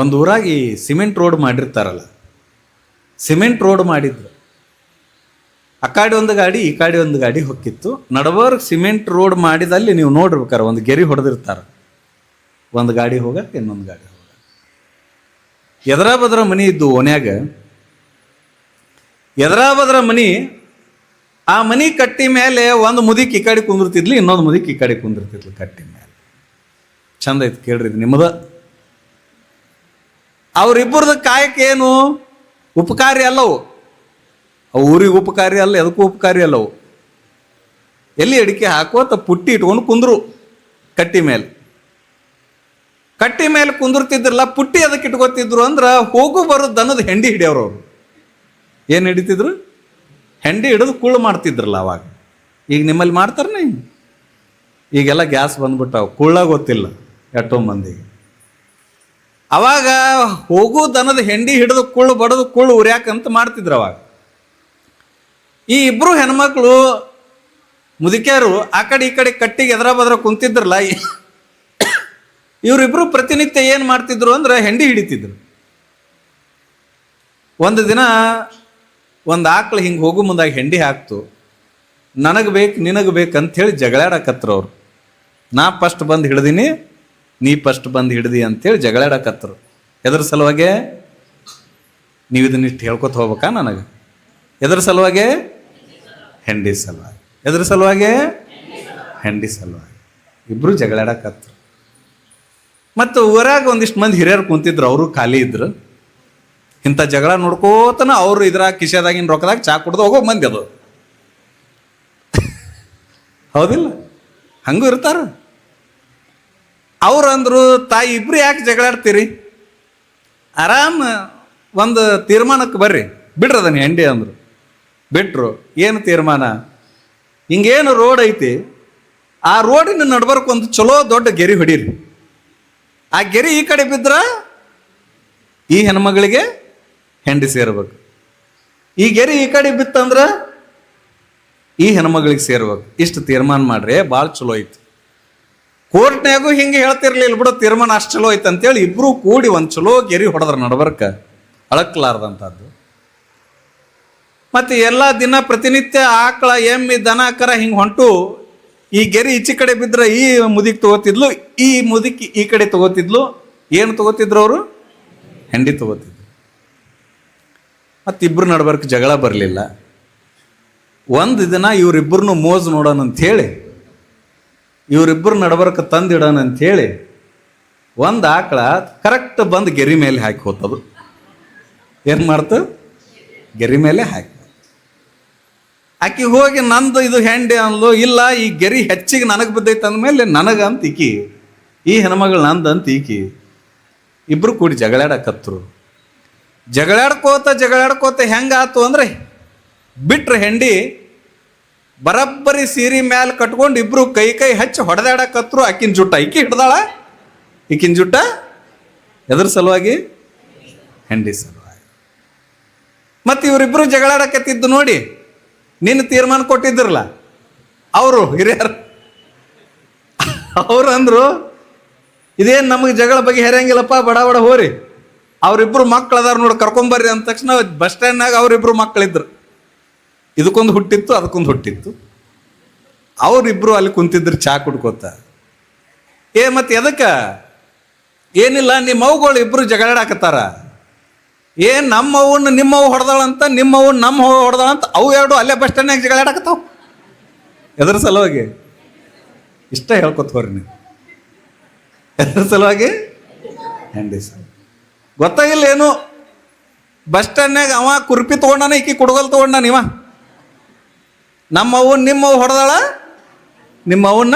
ಒಂದು ಊರಾಗಿ cement road ಮಾಡಿರ್ತಾರಲ್ಲ, ಸಿಮೆಂಟ್ ರೋಡ್ ಮಾಡಿದ್ರು. ಆ ಕಾಡಿ ಒಂದು ಗಾಡಿ, ಈ ಕಾಡಿ ಒಂದು ಗಾಡಿ ಹೊಕ್ಕಿತ್ತು ನಡಬರ್ಗ್ ಸಿಮೆಂಟ್ ರೋಡ್ ಮಾಡಿದಲ್ಲಿ ನೀವು ನೋಡಿರ್ಬೇಕಾರೆ ಒಂದು ಗೆರಿ ಹೊಡೆದಿರ್ತಾರ. ಒಂದು ಗಾಡಿ ಹೋಗಕ್ಕೆ ಇನ್ನೊಂದು ಗಾಡಿ ಹೋಗ ಎದರಾಬದ್ರ ಬದರ ಮನಿ ಇದ್ದು ಓನ್ಯಾಗ. ಎದರಾಬದ್ರ ಬದರ ಮನಿ, ಆ ಮನಿ ಕಟ್ಟಿ ಮೇಲೆ ಒಂದು ಮುದಿಕ್ ಈ ಕಡೆ ಕುಂದಿರ್ತಿದ್ಲಿ, ಇನ್ನೊಂದು ಮುದಿಕ್ ಈ ಕಡೆ ಕುಂದಿರ್ತಿದ್ಲು ಕಟ್ಟಿ ಮೇಲೆ. ಚಂದ ಐತೆ ಕೇಳ್ರಿ ನಿಮ್ಮದ ಅವರಿಬ್ಬರದ ಕಾಯಕ್ಕೇನು ಉಪಕಾರಿ ಅಲ್ಲವು. ಅವು ಊರಿಗೆ ಉಪಕಾರಿ ಅಲ್ಲ, ಎದಕ್ಕೂ ಉಪಕಾರಿ ಅಲ್ಲವು. ಎಲ್ಲಿ ಅಡಿಕೆ ಹಾಕೋತ ಪುಟ್ಟಿ ಇಟ್ಕೊಂಡು ಕುಂದ್ರು ಕಟ್ಟಿ ಮೇಲೆ. ಕಟ್ಟಿ ಮೇಲೆ ಕುಂದಿರ್ತಿದ್ರಲ್ಲ ಪುಟ್ಟಿ ಅದಕ್ಕೆ ಇಟ್ಕೋತಿದ್ರು ಅಂದ್ರೆ ಹೋಗು ಬರೋ ದನದ ಹೆಂಡಿ ಹಿಡಿಯೋರು ಅವರು. ಏನು ಹಿಡಿತಿದ್ರು? ಹೆಂಡಿ ಹಿಡಿದು ಕುಳ್ಳು ಮಾಡ್ತಿದ್ರಲ್ಲ ಅವಾಗ. ಈಗ ನಿಮ್ಮಲ್ಲಿ ಮಾಡ್ತಾರನೇ? ಈಗೆಲ್ಲ ಗ್ಯಾಸ್ ಬಂದ್ಬಿಟ್ಟಾವ. ಕುಳ್ಳ ಗೊತ್ತಿಲ್ಲ ಎಷ್ಟೋ ಮಂದಿಗೆ. ಅವಾಗ ಹೋಗು ದನದ ಹೆಂಡಿ ಹಿಡಿದು ಕುಳ್ಳು ಬಡದು ಕುಳ್ಳು ಉರ್ಯಾಕಂತ ಮಾಡ್ತಿದ್ರು ಅವಾಗ. ಈ ಇಬ್ರು ಹೆಣ್ಮಕ್ಳು ಮುದುಕ್ಯಾರು ಆ ಕಡೆ ಈ ಕಡೆ ಕಟ್ಟಿಗೆ ಎದರ ಬದ್ರ ಕುಂತಿದ್ರಲ್ಲ ಇವರಿಬ್ರು ಪ್ರತಿನಿತ್ಯ ಏನು ಮಾಡ್ತಿದ್ರು ಅಂದ್ರೆ ಹೆಂಡಿ ಹಿಡಿತಿದ್ರು. ಒಂದು ದಿನ ಒಂದು ಆಕಳು ಹಿಂಗೆ ಹೋಗು ಮುಂದಾಗ ಹೆಂಡಿ ಹಾಕ್ತು. ನನಗೆ ಬೇಕು, ನಿನಗೆ ಬೇಕು ಅಂಥೇಳಿ ಜಗಳಾಡಕತ್ರು ಅವ್ರು. ನಾ ಫಸ್ಟ್ ಬಂದು ಹಿಡ್ದೀನಿ ನೀ ಫಸ್ಟ್ ಬಂದು ಹಿಡ್ದಿ ಅಂತೇಳಿ ಜಗಳಾಡಕತ್ತರು. ಎದ್ರ ಸಲುವಾಗೆ ನೀವು ಇದನ್ನ ಇಷ್ಟು ಹೇಳ್ಕೊತ ಹೋಗ್ಬೇಕಾ ನನಗೆ? ಎದ್ರ ಸಲುವಾಗೆ ಹೆಂಡಿ ಸಲುವಾಗಿ. ಎದ್ರ ಸಲುವಾಗೆ ಹೆಂಡಿ ಸಲುವಾಗಿ. ಇಬ್ಬರು ಜಗಳಾಡಕತ್ರು ಮತ್ತು ಊರಾಗ ಒಂದಿಷ್ಟು ಮಂದಿ ಹಿರಿಯರು ಕುಂತಿದ್ರು, ಅವರು ಖಾಲಿ ಇದ್ರು. ಇಂಥ ಜಗಳ ನೋಡ್ಕೋತನ ಅವರು ಇದ್ರಾಗ ಕಿಶೆದಾಗಿನ ರೊಕ್ಕದಾಗ ಚಾ ಕುಡ್ದು ಹೋಗೋ ಮಂದಿ ಅದು. ಹೌದಿಲ್ಲ? ಹಂಗೂ ಇರ್ತಾರ? ಅವ್ರು ಅಂದ್ರು ತಾಯಿ ಇಬ್ರು ಯಾಕೆ ಜಗಳಾಡ್ತೀರಿ ಆರಾಮ ಒಂದು ತೀರ್ಮಾನಕ್ಕೆ ಬರ್ರಿ. ಬಿಡ್ರಿ ಅದನ್ನ ಹೆಂಡಿ ಅಂದ್ರು. ಬಿಟ್ರು. ಏನು ತೀರ್ಮಾನ? ಹಿಂಗೇನು ರೋಡ್ ಐತಿ, ಆ ರೋಡಿನ ನಡ್ಬರ್ಕ್ ಒಂದು ಚಲೋ ದೊಡ್ಡ ಗೆರಿ ಹೊಡೀರಿ. ಆ ಗೆರಿ ಈ ಕಡೆ ಬಿದ್ರ ಈ ಹೆಣ್ಮಗಳಿಗೆ ಹೆಂಡಿ ಸೇರ್ಬೇಕು. ಈ ಗೆರಿ ಈ ಕಡೆ ಬಿತ್ತಂದ್ರ ಈ ಹೆಣ್ಮಗಳಿಗೆ ಸೇರ್ಬೇಕು. ಇಷ್ಟು ತೀರ್ಮಾನ ಮಾಡ್ರಿ, ಭಾಳ ಚಲೋ ಐತಿ. ಕೋರ್ಟ್ನ್ಯಾಗೂ ಹಿಂಗೆ ಹೇಳ್ತಿರ್ಲಿಲ್ಲ ಬಿಡು, ತೀರ್ಮಾನ ಅಷ್ಟು ಚಲೋ ಐತೆ ಅಂತೇಳಿ ಇಬ್ರು ಕೂಡಿ ಒಂದು ಚಲೋ ಗೆರಿ ಹೊಡೆದ್ರ ನಡಬರ್ಕ. ಅಳಕ್ಲಾರ್ದಂಥದ್ದು ಮತ್ತು ಎಲ್ಲ ದಿನ ಪ್ರತಿನಿತ್ಯ ಆಕಳ, ಎಮ್ಮಿ, ದನ, ಕರ ಹಿಂಗೆ ಹೊಂಟು, ಈ ಗೆರಿ ಈಚೆ ಕಡೆ ಬಿದ್ದರೆ ಈ ಮುದಿಕ್ ತಗೋತಿದ್ಲು, ಈ ಮುದಿಕ್ ಈ ಕಡೆ ತಗೋತಿದ್ಲು, ಏನು ತಗೋತಿದ್ರು ಅವರು? ಹೆಂಡಿ ತಗೋತಿದ್ರು. ಮತ್ತಿಬ್ರು ನಡಬರ್ಕ ಜಗಳ ಬರಲಿಲ್ಲ. ಒಂದು ದಿನ ಇವರಿಬ್ಬರನ್ನು ಮೋಜು ನೋಡೋಣ ಅಂಥೇಳಿ ಇವರಿಬ್ಬರು ನಡವರ್ಕ ತಂದಿಡೋಣ ಅಂಥೇಳಿ ಒಂದು ಆಕಳ ಕರೆಕ್ಟ್ ಬಂದು ಗೆರಿ ಮೇಲೆ ಹಾಕಿ ಹೋತದು. ಏನು ಮಾಡ್ತು? ಗೆರಿ ಮೇಲೆ ಹಾಕಿ ಆಕಿ ಹೋಗಿ ನಂದು ಇದು ಹೆಂಡೆ ಅಂದ್ಲು ಇಲ್ಲ, ಈ ಗೆರಿ ಹೆಚ್ಚಿಗೆ ನನಗೆ ಬಿದ್ದೈತೆ ಅಂದಮೇಲೆ ನನಗಂತ ಈಕಿ, ಈ ಹೆಣ್ಮಗಳು ನಂದು ಅಂತ ಈಕಿ ಇಬ್ಬರು ಕೂಡಿ ಜಗಳಾಡಕತ್ರು. ಜಗಳಾಡ್ಕೋತ ಜಗಳಾಡ್ಕೋತ ಹೆಂಗಾತು ಅಂದ್ರೆ ಬಿಟ್ರೆ ಹೆಂಡಿ ಬರಬ್ಬರಿ ಸೀರೆ ಮ್ಯಾಲ ಕಟ್ಕೊಂಡು ಇಬ್ರು ಕೈ ಕೈ ಹಚ್ಚಿ ಹೊಡೆದಾಡಕತ್ರು. ಆಕಿನ ಜುಟ್ಟ ಈಕಿ ಹಿಡ್ದಾಳ? ಈಕಿನ ಜುಟ್ಟ? ಎದ್ರ ಸಲುವಾಗಿ? ಹೆಂಡಿ ಸಲುವಾಗಿ. ಮತ್ತು ಇವರಿಬ್ರು ಜಗಳಾಡಕತ್ತಿದ್ದು ನೋಡಿ ನಿನ್ನ ತೀರ್ಮಾನ ಕೊಟ್ಟಿದ್ರಲ್ಲ ಅವರು ಹಿರಿಯರು. ಅವ್ರು ಅಂದರು, ಇದೇನು ನಮಗೆ ಜಗಳ ಬಗ್ಗೆ ಹೆರಂಗಿಲ್ಲಪ್ಪ ಬಡ ಬಡ ಹೋರಿ. ಅವರಿಬ್ರು ಮಕ್ಳು ಅದಾರ ನೋಡಿ ಕರ್ಕೊಂಬರ್ರಿ ಅಂದ ತಕ್ಷಣ ಬಸ್ ಸ್ಟ್ಯಾಂಡ್ನಾಗ ಅವರಿಬ್ರು ಮಕ್ಕಳಿದ್ರು ಇದಕ್ಕೊಂದು ಹುಟ್ಟಿತ್ತು, ಅದಕ್ಕೊಂದು ಹುಟ್ಟಿತ್ತು. ಅವರಿಬ್ಬರು ಅಲ್ಲಿ ಕುಂತಿದ್ರು ಚಾ ಕುಡ್ಕೋತ. ಏ, ಮತ್ತೆ ಎದಕ್ಕೆ? ಏನಿಲ್ಲ ನಿಮ್ಮ ಅವುಗಳು ಇಬ್ಬರು ಜಗಳಾಡಕತ್ತಾರ ಏ, ನಮ್ಮ ಅವನ್ನ ನಿಮ್ಮ ಅವು ಹೊಡೆದಾಳಂತ, ನಿಮ್ಮ ಅವನ್ನ ನಮ್ಮ ಹೊಡೆದಾಳಂತ, ಅವು ಎರಡು ಅಲ್ಲೇ ಬಸ್ ಸ್ಟ್ಯಾಂಡ್ನಾಗ ಜಗಳಾಡಕತ್ತಾವ ಎದ್ರ ಸಲುವಾಗಿ? ಇಷ್ಟ ಹೇಳ್ಕೊತವ್ರಿ ನೀವು. ಎದ್ರ ಸಲುವಾಗಿ? ಹ್ಯಾಂಡಿ ಸರ್ ಗೊತ್ತಾಗಿಲ್ಲ ಏನು? ಬಸ್ ಸ್ಟ್ಯಾಂಡ್ನಾಗ ಅವ ಕುರ್ಪಿ ತೊಗೊಂಡಾನ, ಈಕಿ ಕುಡ್ಗಲ್ ತೊಗೊಂಡಾನ ಇವ? ನಮ್ಮ ನಿಮ್ಮವು ನಿಮ್ಮ ಅವು ಹೊಡೆದಾಳ? ನಿಮ್ಮ ಅವನ್ನ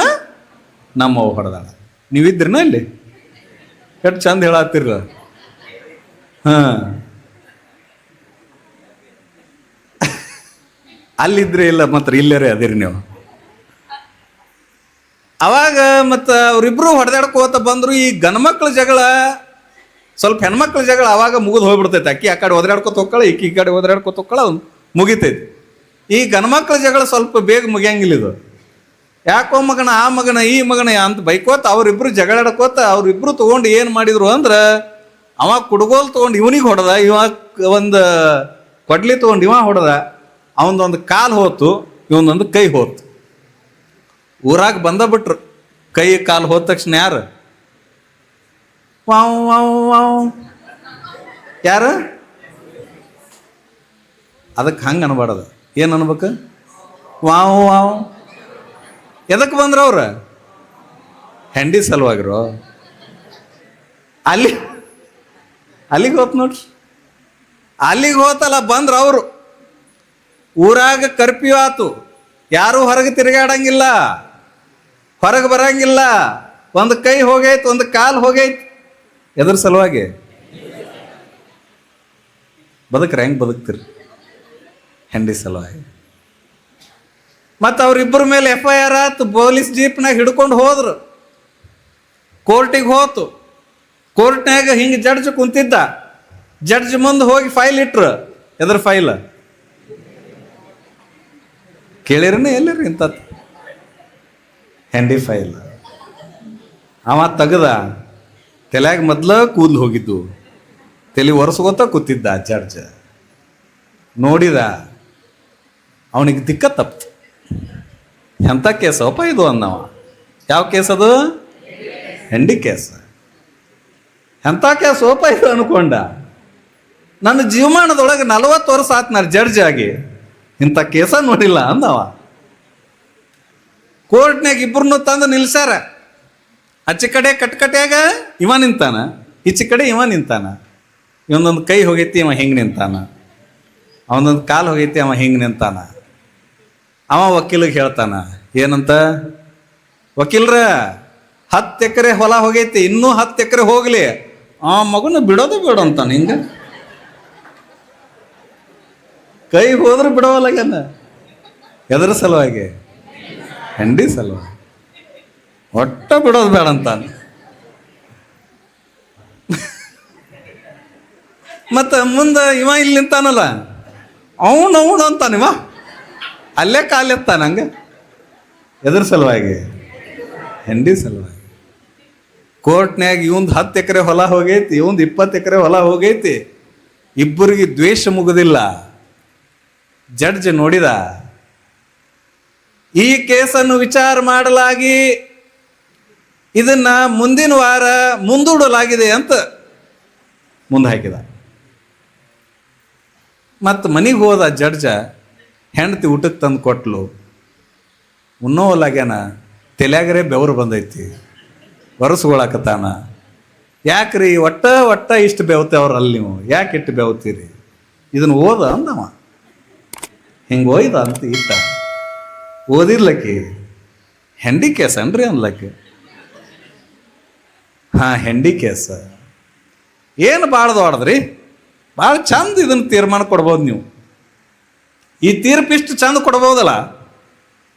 ನಮ್ಮ ಅವು ಹೊಡೆದಾಳ. ನೀವಿದ್ರಿನ ಇಲ್ಲಿ? ಎಷ್ಟು ಚಂದ ಹೇಳತ್ತೀರ ಹಾಂ. ಅಲ್ಲಿದ್ರೆ ಇಲ್ಲ ಮಾತ್ರ, ಇಲ್ಲರೇ ಅದಿರಿ ನೀವು. ಅವಾಗ ಮತ್ತು ಅವರಿಬ್ರು ಹೊಡೆದಾಡ್ಕೋತ ಬಂದ್ರು, ಈ ಗಂಡ್ಮಕ್ಳ ಜಗಳ, ಸ್ವಲ್ಪ ಹೆಣ್ಮಕ್ಳ ಜಗಳ ಅವಾಗ ಮುಗಿದು ಹೋಗ್ಬಿಡ್ತೈತೆ. ಅಕ್ಕಿ ಆ ಕಡೆ ಒದರಾಡ್ಕೊತ ಹೋಗ್ಕಳ ಈ ಕಡೆ ಒದರಾಡ್ಕೊತ ಹೋಗ್ಕಳ, ಮುಗಿತೈತಿ. ಈ ಗಣಮಕ್ಳ ಜಗಳ ಸ್ವಲ್ಪ ಬೇಗ ಮುಗಿಯಂಗಿಲ್ಲ ಇದು. ಯಾಕೋ ಮಗನ, ಆ ಮಗನ, ಈ ಮಗನ ಅಂತ ಬೈಕೋತ ಅವರಿಬ್ರು ಜಗಳಾಡ್ಕೋತ ಅವ್ರಿಬ್ರು ತಗೊಂಡು ಏನು ಮಾಡಿದ್ರು ಅಂದ್ರೆ ಅವ ಕುಡ್ಗೋಲ್ ತಗೊಂಡು ಇವನಿಗೆ ಹೊಡೆದ, ಇವ ಒಂದು ಕೊಡ್ಲಿ ತಗೊಂಡು ಇವ ಹೊಡೆದ, ಅವನದೊಂದು ಕಾಲು ಹೋತು ಇವನೊಂದು ಕೈ ಹೋತು. ಊರಾಗ ಬಂದ ಬಿಟ್ರು, ಕೈ ಕಾಲು ಹೋದ ತಕ್ಷಣ ಯಾರು? ವಾವ್ ಯಾರು? ಅದಕ್ಕೆ ಹಂಗೆ ಅನ್ಬಾರ್ದು. ಏನು ಅನ್ಬೇಕು? Wow wow. ಎದಕ್ಕೆ ಬಂದ್ರ ಅವ್ರ? ಹೆಂಡಿ ಸಲುವಾಗಿರು? ಅಲ್ಲಿ, ಅಲ್ಲಿಗೆ ಹೋತ್ ನೋಡ್ರಿ. ಅಲ್ಲಿಗೆ ಹೋತಲ್ಲ, ಬಂದ್ರ ಅವರು. ಊರಾಗ ಕರ್ಪ್ಯೂ ಆತು. ಯಾರೂ ಹೊರಗೆ ತಿರುಗಾಡಂಗಿಲ್ಲ. ಹೊರಗೆ ಬರಂಗಿಲ್ಲ. ಒಂದು ಕೈ ಹೋಗೈತೆ, ಒಂದು ಕಾಲು ಹೋಗೈತೆ. ಎದ್ರ ಸಲುವಾಗಿ. ಬದುಕ್ರೆ, ಹೆಂಗೆ ಬದುಕ್ತಿರಿ? ಹೆಂಡಿ ಸಲುವಾಗಿ. ಮತ್ತು ಅವ್ರಿಬ್ಬರ ಮೇಲೆ ಎಫ್ ಐ ಆರ್ ಆತು, ಪೊಲೀಸ್ ಜೀಪ್ನಾಗ ಹಿಡ್ಕೊಂಡು ಹೋದ್ರು. ಕೋರ್ಟಿಗೆ ಹೋತು. ಕೋರ್ಟ್ನಾಗ ಹಿಂಗೆ ಜಡ್ಜ್ ಕುಂತಿದ್ದ. ಜಡ್ಜ್ ಮುಂದೆ ಹೋಗಿ ಫೈಲ್ ಇಟ್ರು. ಎದ್ರ ಫೈಲ್. ಕೇಳಿರನೇ ಎಲ್ಲಿರಿ ಇಂಥದ್ದು? ಹೆಂಡಿ ಫೈಲ್. ಅವ ತೆಗ್ದ. ತಲೆಯಾಗ ಮೊದ್ಲ ಕೂದಲು ಹೋಗಿದ್ದು. ತಲೆ ಒರೆಸ್ಕೋತ ಕೂತಿದ್ದ ಜಡ್ಜ್. ನೋಡಿದ. ಅವನಿಗೆ ದಿಕ್ಕ ತಪ್ತು ಎಂಥ ಕೇಸಪ್ಪ ಇದು ಅನ್ನವ. ಯಾವ ಕೇಸ್ ಅದು ಹೆಂಡಿ ಕೇಸ್. ಎಂಥ ಕೇಸೋಪ ಇದು ಅನ್ಕೊಂಡ. ನನ್ನ ಜೀವಮಾನದೊಳಗೆ ನಲವತ್ತು ವರ್ಷ ಆತ್ನ ಜಡ್ಜ್ ಆಗಿ. ಇಂಥ ಕೇಸ ನೋಡಿಲ್ಲ ಅಂದವ ಕೋರ್ಟ್ನಾಗ ಇಬ್ಬರನ್ನು ತಂದು ನಿಲ್ಸ್ಯಾರ. ಆಚೆ ಕಡೆ ಕಟ್ಕಟ್ಯಾಗ ಇವ ನಿಂತಾನ. ಈಚೆ ಕಡೆ ಇವ ನಿಂತಾನ. ಇವನೊಂದು ಕೈ ಹೋಗೈತಿ, ಇವ ಹಿಂಗೆ ನಿಂತಾನ. ಅವನೊಂದು ಕಾಲು ಹೋಗೈತಿ, ಅವ ಹಿಂಗೆ ನಿಂತಾನ. ಅವ ವಕೀಲಿಗೆ ಹೇಳ್ತಾನ, ಏನಂತ? ವಕೀಲ್ರ, ಹತ್ತು ಎಕರೆ ಹೊಲ ಹೋಗೈತಿ, ಇನ್ನೂ ಹತ್ತು ಎಕರೆ ಹೋಗ್ಲಿ, ಆ ಮಗುನ ಬಿಡೋದು ಬೇಡ ಅಂತಾನೆ ಹಿಂಗ. ಕೈ ಹೋದ್ರೆ ಬಿಡವಲ್ಲಾಗ್ಯಾನ? ಎದ್ರ ಸಲುವಾಗಿ? ಹೆಂಡಿ ಸಲುವಾಗಿ. ಒಟ್ಟ ಬಿಡೋದು ಬೇಡ ಅಂತಾನೆ. ಮತ್ತ ಮುಂದೆ ಇವ ಇಲ್ಲಿ ನಿಂತಾನಲ್ಲ ಅವನು ಅವನು ಅಂತಾನಿವ ಅಲ್ಲೇ ಕಾಲೆತ್ತ ನಂಗೆ. ಎದ್ರ ಸಲುವಾಗಿ. ಹೆಂಡಿ ಸಲುವಾಗಿ. ಕೋರ್ಟ್ನ್ಯಾಗ ಇವಂದು ಹತ್ತು ಎಕರೆ ಹೊಲ ಹೋಗೈತಿ, ಇವಂದು ಇಪ್ಪತ್ತು ಎಕರೆ ಹೊಲ ಹೋಗೈತಿ. ಇಬ್ಬರಿಗೆ ದ್ವೇಷ ಮುಗುದಿಲ್ಲ. ಜಡ್ಜ್ ನೋಡಿದ. ಈ ಕೇಸನ್ನು ವಿಚಾರ ಮಾಡಲಾಗಿ ಇದನ್ನ ಮುಂದಿನ ವಾರ ಮುಂದೂಡಲಾಗಿದೆ ಅಂತ ಮುಂದೆ ಹಾಕಿದ. ಮತ್ತು ಮನೆಗೆ ಹೋದ ಜಡ್ಜ ಹೆಂಡತಿ ಊಟಕ್ಕೆ ತಂದು ಕೊಟ್ಲು. ಉಣ್ಣೋಲಾಗ್ಯಾನ ತಲೆಯಾಗರೆ ಬೆವರು ಬಂದೈತಿ. ಒರೆಸ್ಕೊಳಕತ್ತಾನ. ಯಾಕ್ರಿ? ಒಟ್ಟ ಒಟ್ಟ ಇಷ್ಟು ಬೆವತೇವ್ರಲ್ಲ ನೀವು. ಯಾಕೆ ಇಟ್ಟು ಬೆವತ್ತೀರಿ ಇದನ್ನು ಓದ ಅಂದವ. ಹಿಂಗೆ ಓಯ್ದ ಅಂತ ಇಟ್ಟ ಓದಿರ್ಲಕ್ಕಿ ಹೆಂಡಿ ಕೇಸ ಅನ್ರಿ ಅನ್ಲಕ್ಕೆ ಹಾಂ, ಹೆಂಡಿ ಕೇಸ. ಏನು ಭಾಳ ದೊಡ್ಡದ್ರಿ? ಭಾಳ ಚಂದ ಇದನ್ನು ತೀರ್ಮಾನ ಕೊಡ್ಬೋದು ನೀವು. ಈ ತೀರ್ಪು ಇಷ್ಟು ಚಂದ ಕೊಡ್ಬೋದಲ್ಲ?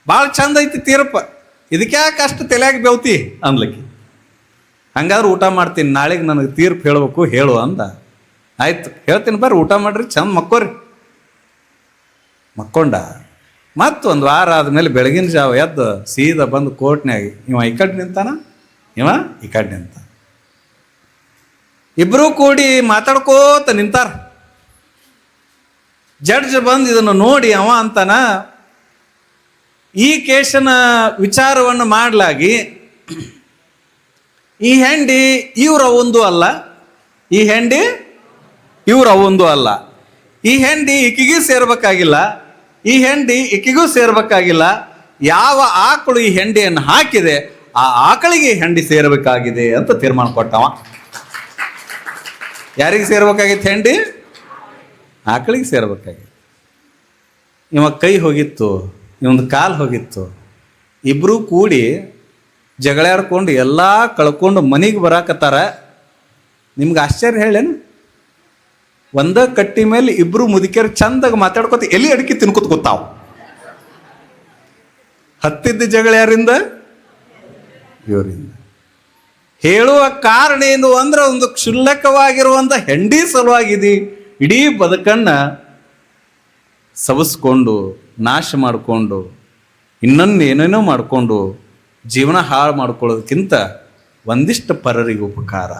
ಭಾಳ ಚಂದ ಐತಿ ತೀರ್ಪು. ಇದಕ್ಕೆ ಯಾಕೆ ಅಷ್ಟು ತಲೆಯಾಗಿ ಬೆವ್ತಿ? ಅನ್ಲಿಕ್ಕೆ. ಹಂಗಾದ್ರೆ ಊಟ ಮಾಡ್ತೀನಿ ನಾಳೆಗೆ ನನಗೆ ತೀರ್ಪು ಹೇಳಬೇಕು ಹೇಳು ಅಂದ. ಆಯ್ತು ಹೇಳ್ತೀನಿ ಬರ್ರಿ ಊಟ ಮಾಡ್ರಿ ಚಂದ ಮಕ್ಕೋರಿ. ಮಕ್ಕೊಂಡ. ಮತ್ತು ಒಂದು ವಾರ ಆದಮೇಲೆ ಬೆಳಗಿನ ಜಾವ ಎದ್ದು ಸೀದಾ ಬಂದು ಕೋರ್ಟ್ನಾಗ ಇವ ಈ ಕಡೆ ನಿಂತಾನ? ಇವ ಈ ಕಡೆ ನಿಂತ. ಇಬ್ಬರೂ ಕೂಡಿ ಮಾತಾಡ್ಕೋತ ನಿಂತಾರ. ಜಡ್ಜ್ ಬಂದು ಇದನ್ನು ನೋಡಿ ಅವ ಅಂತನ ಈ ಕೇಶನ ವಿಚಾರವನ್ನು ಮಾಡಲಾಗಿ ಈ ಹೆಂಡಿ ಇವರ ಒಂದು ಅಲ್ಲ. ಈ ಹೆಂಡಿ ಇವರ ಒಂದು ಅಲ್ಲ. ಈ ಹೆಂಡಿ ಇಕ್ಕಿಗೂ ಸೇರ್ಬೇಕಾಗಿಲ್ಲ. ಈ ಹೆಂಡಿ ಇಕ್ಕಿಗೂ ಸೇರ್ಬೇಕಾಗಿಲ್ಲ. ಯಾವ ಆಕಳು ಈ ಹೆಂಡಿಯನ್ನು ಹಾಕಿದೆ, ಆ ಆಕಳಿಗೆ ಹೆಂಡಿ ಸೇರಬೇಕಾಗಿದೆ ಅಂತ ತೀರ್ಮಾನ ಕೊಟ್ಟವ. ಯಾರಿಗೆ ಸೇರ್ಬೇಕಾಗಿತ್ತು ಹೆಂಡಿ? ಆಕಳಿಗೆ ಸೇರ್ಬೇಕಾಗಿತ್ತು. ಇವ ಕೈ ಹೋಗಿತ್ತು ಇವೊಂದು ಕಾಲು ಹೋಗಿತ್ತು. ಇಬ್ಬರೂ ಕೂಡಿ ಜಗಳಾಡ್ಕೊಂಡು ಎಲ್ಲ ಕಳ್ಕೊಂಡು ಮನೆಗೆ ಬರಾಕತ್ತಾರ. ನಿಮ್ಗೆ ಆಶ್ಚರ್ಯ ಹೇಳೇನು ಒಂದ ಕಟ್ಟಿ ಮೇಲೆ ಇಬ್ಬರು ಮುದುಕಿಯರು ಚಂದಾಗ ಮಾತಾಡ್ಕೊತ ಎಲ್ಲಿ ಅಡಿಕೆ ತಿನ್ಕೊತ ಗೊತ್ತಾವ ಹತ್ತಿದ್ದ ಜಗಳ ಯಾರಿಂದ? ಇವರಿಂದ. ಹೇಳುವ ಕಾರಣ ಏನು ಅಂದ್ರೆ ಒಂದು ಕ್ಷುಲ್ಲಕವಾಗಿರುವಂಥ ಹೆಂಡಿ ಸಲುವಾಗಿದಿ. ಇಡೀ ಬದುಕನ್ನ ಸವಸ್ಕೊಂಡು ನಾಶ ಮಾಡಿಕೊಂಡು ಇನ್ನೊಂದು ಏನೇನೋ ಮಾಡಿಕೊಂಡು ಜೀವನ ಹಾಳು ಮಾಡ್ಕೊಳ್ಳೋದಕ್ಕಿಂತ ಒಂದಿಷ್ಟು ಪರರಿಗೆ ಉಪಕಾರ.